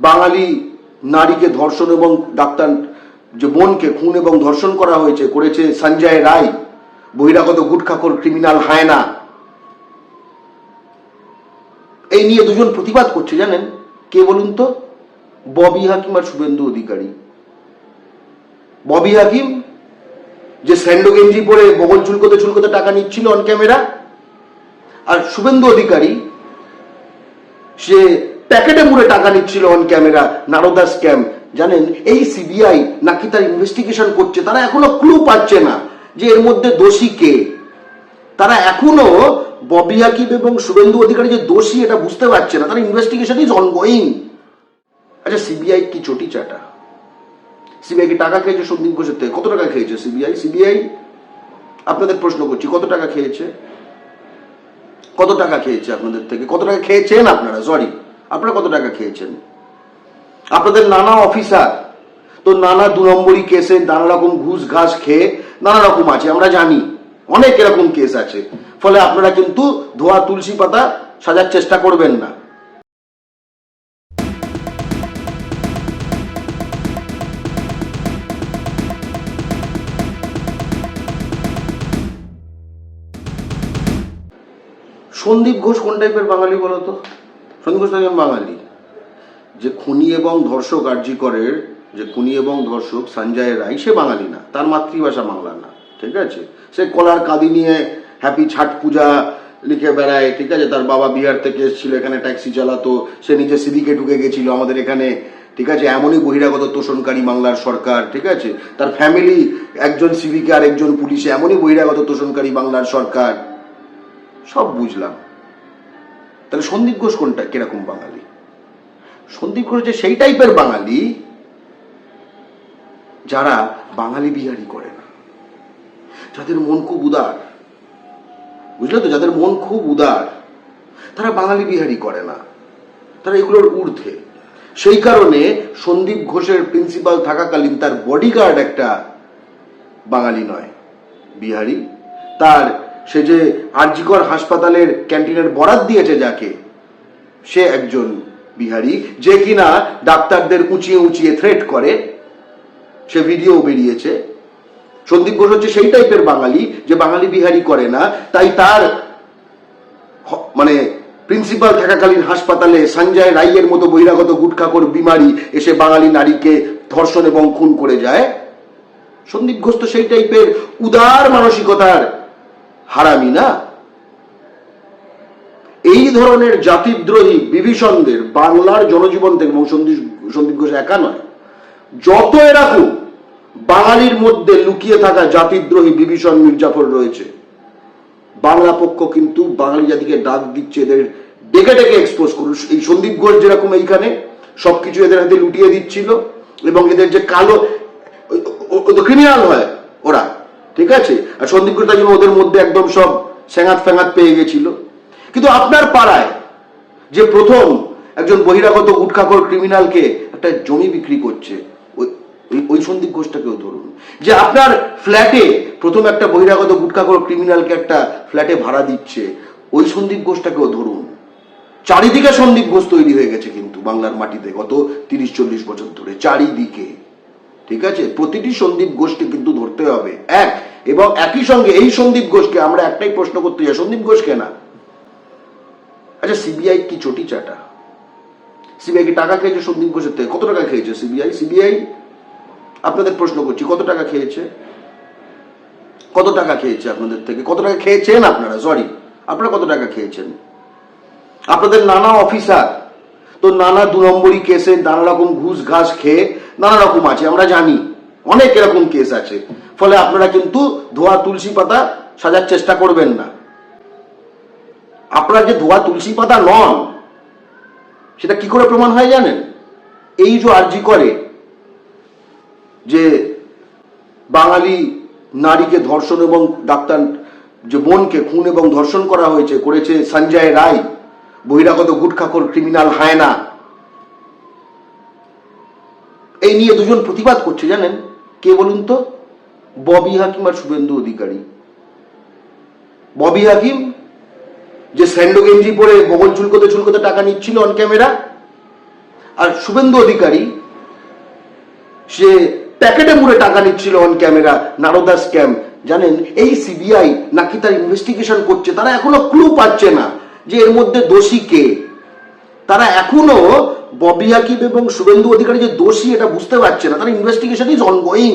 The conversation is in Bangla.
বাঙালি নারীকে ধর্ষণ এবং ডাক্তার যে বোনকে খুন এবং ধর্ষণ করা হয়েছে, করেছে সঞ্জয় রায়, বহিরাগত গুটখাখোর ক্রিমিনাল হায়না। এই নিয়ে দুজন প্রতিবাদ করছে, জানেন? কে বলুন তো? ববি হাকিম আর শুভেন্দু অধিকারী। ববি হাকিম যে স্যান্ডো গেঞ্জি পরে বগল চুলকোতে চুলকোতে টাকা নিচ্ছিল অন ক্যামেরা আর শুভেন্দু অধিকারী সে প্যাকেটে মুড়ে টাকা নিচ্ছিল অন ক্যামেরা নারদা স্ক্যাম জানেন? এই সিবিআই নাকি তার ইনভেস্টিগেশন করছে, তারা এখনও ক্লু পাচ্ছে না যে এর মধ্যে দোষী কে। তারা এখনও ববি হাকিম এবং শুভেন্দু অধিকারী যে দোষী, এটা বুঝতে পারছে না। তারা ইনভেস্টিগেশন ইজ অনগোয়িং আচ্ছা সিবিআই কি চটি চাটা? সিবিআই কি টাকা খেয়েছে সন্দীপ ঘোষের থেকে? কত টাকা খেয়েছে সিবিআই সিবিআই আপনাদের প্রশ্ন করছি, কত টাকা খেয়েছে? কত টাকা খেয়েছে আপনাদের থেকে? কত টাকা খেয়েছেন আপনারা? সরি আপনারা কত টাকা খেয়েছেন? আপনাদের নানা অফিসার, তো নানা দু নম্বরই কেসে নানা রকম ঘুষ ঘাস খেয়ে নানা রকম আছে, আমরা জানি, অনেক এরকম কেস আছে। ফলে আপনারা কিন্তু ধোয়া তুলসী পাতা সাজার চেষ্টা করবেন না। সন্দীপ ঘোষ কোন টাইপের বাঙালি বলতো? সন্দীপ একজন বাঙালি, যে খুনি এবং ধর্ষক আর্যিকরের যে খুনি এবং ধর্ষক সঞ্জয় রায়, সে বাঙালি না, তার মাতৃভাষা বাংলা না, ঠিক আছে? সে কলার কাদি নিয়ে হ্যাপি ছাট পূজা লিখে বেড়ায়, ঠিক আছে? তার বাবা বিহার থেকে এসেছিল, এখানে ট্যাক্সি চালাতো, সে নিজে সিদিকে ঢুকে গেছিল আমাদের এখানে, ঠিক আছে? এমনই বহিরাগত তোষণকারী বাংলার সরকার, ঠিক আছে? তার ফ্যামিলি, একজন সিভিকে আর একজন পুলিশে, এমনই বহিরাগত তোষণকারী বাংলার সরকার, সব বুঝলাম। তাহলে সন্দীপ ঘোষ কোনটা? কীরকম বাঙালি? সন্দীপ ঘোষ যে সেই টাইপের বাঙালি, যারা বাঙালি বিহারি করে না। যাদের মন খুব উদার। বুঝলে তো? যাদের মন খুব উদার, তারা বাঙালি বিহারি করে না। তারা এগুলোর ঊর্ধ্বে। সেই কারণে সন্দীপ ঘোষের প্রিন্সিপাল থাকাকালীন তার বডিগার্ড একটা বাঙালি নয়, বিহারি। তার সে যে আরজিকর হাসপাতালের ক্যান্টিনের বরাত দিয়েছে যাকে, সে একজন বিহারি, যে কিনা ডাক্তারদের উঁচিয়ে উঁচিয়ে থ্রেট করে। সে ভিডিও বেরিয়েছে। সন্দীপ ঘোষ হচ্ছে সেই টাইপের বাঙালি, যে বাঙালি বিহারি করে না। তাই তার মানে প্রিন্সিপাল থাকাকালীন হাসপাতালে সঞ্জয় রাইয়ের মতো বহিরাগত গুটখাকর বিমারি এসে বাঙালি নারীকে ধর্ষণ এবং খুন করে যায়। সন্দীপ ঘোষ তো সেই টাইপের উদার মানসিকতার হারামি না। এই ধরনের জাতিদ্রোহী বিভীষণদের বাংলার জনজীবন থেকে এবং সন্দীপ ঘোষ একা নয়। যত এরকম বাঙালির মধ্যে লুকিয়ে থাকা জাতিদ্রোহী বিভীষণ মির্জাফর রয়েছে। বাংলা পক্ষ কিন্তু বাঙালি জাতিকে ডাক দিচ্ছে এদের ডেকে ডেকে এক্সপোজ করুন। এই সন্দীপ ঘোষ যেরকম এইখানে সবকিছু এদের হাতে লুটিয়ে দিচ্ছিল এবং এদের যে কালো ক্রিমিনাল হয় ওরা। ঠিক আছে? আর সন্দীপ ঘোষ জন্য ওদের মধ্যে একদম সব স্যাঙাত ফ্যাঙাত পেয়ে গেছিল। কিন্তু আপনার পাড়ায় যে প্রথম একজন বহিরাগত উৎখাকর ক্রিমিনালকে একটা জমি বিক্রি করছে, ওই- সন্দীপ ঘোষটাকেও ধরুন, যে আপনার ফ্ল্যাটে প্রথম একটা বহিরাগত গুটখাকর ক্রিমিনালকে একটা ফ্ল্যাটে ভাড়া দিচ্ছে, ওই সন্দীপ ঘোষটাকেও ধরুন। চারিদিকে সন্দীপ ঘোষ তৈরি হয়ে গেছে কিন্তু বাংলার মাটিতে গত তিরিশ, চল্লিশ বছর ধরে, চারিদিকে। ঠিক আছে? প্রতিটি সন্দীপ ঘোষকে কিন্তু ধরতে হবে। এক এবং একই সঙ্গে এই সন্দীপ ঘোষকে আমরা একটাই প্রশ্ন করতে চাই, সন্দীপ ঘোষ কেনা আচ্ছা সিবিআই কি চটি চাটা? সিবিআই কি টাকা খেয়েছে সন্দীপ ঘোষের থেকে? কত টাকা খেয়েছে সিবিআই সিবিআই আপনাদের প্রশ্ন করছি, কত টাকা খেয়েছে? কত টাকা খেয়েছে আপনাদের থেকে? কত টাকা খেয়েছেন আপনারা? সরি আপনারা কত টাকা খেয়েছেন? আপনাদের নানা অফিসার, তো নানা দু নম্বরই কেসে নানা রকম ঘুষ ঘাস খেয়ে নানা রকম আছে, আমরা জানি, অনেক এরকম কেস আছে। ফলে আপনারা কিন্তু ধোয়া তুলসী পাতা সাজার চেষ্টা করবেন না। আপনারা যে ধোয়া তুলসী পাতা নন, সেটা কি করে প্রমাণ হয় জানেন? এই যে আর্জি করে যে বাঙালি নারীকে ধর্ষণ এবং ডাক্তার যে বোনকে খুন এবং ধর্ষণ করা হয়েছে, করেছে সঞ্জয় রায়, বহিরাগত গুটখাকর ক্রিমিনাল হায়না। এই নিয়ে দুজন প্রতিবাদ করছে জানেন? কে বলুন তো? ববি হাকিম আর শুভেন্দু অধিকারী। ববি হাকিম যে স্যান্ডো গেঞ্জি পরে বগল চুলকোতে চুলকোতে টাকা নিচ্ছিল অন ক্যামেরা আর শুভেন্দু অধিকারী সে প্যাকেটে মুড়ে টাকা নিচ্ছিল অন ক্যামেরা নারদা স্ক্যাম জানেন? এই সিবিআই নাকি তার ইনভেস্টিগেশন করছে, তারা এখনও ক্লু পাচ্ছে না যে এর মধ্যে দোষী কে। তারা এখনও ববি হাকিম এবং শুভেন্দু অধিকারী যে দোষী, এটা বুঝতে পারছে না। তারা ইনভেস্টিগেশন ইজ অনগোয়িং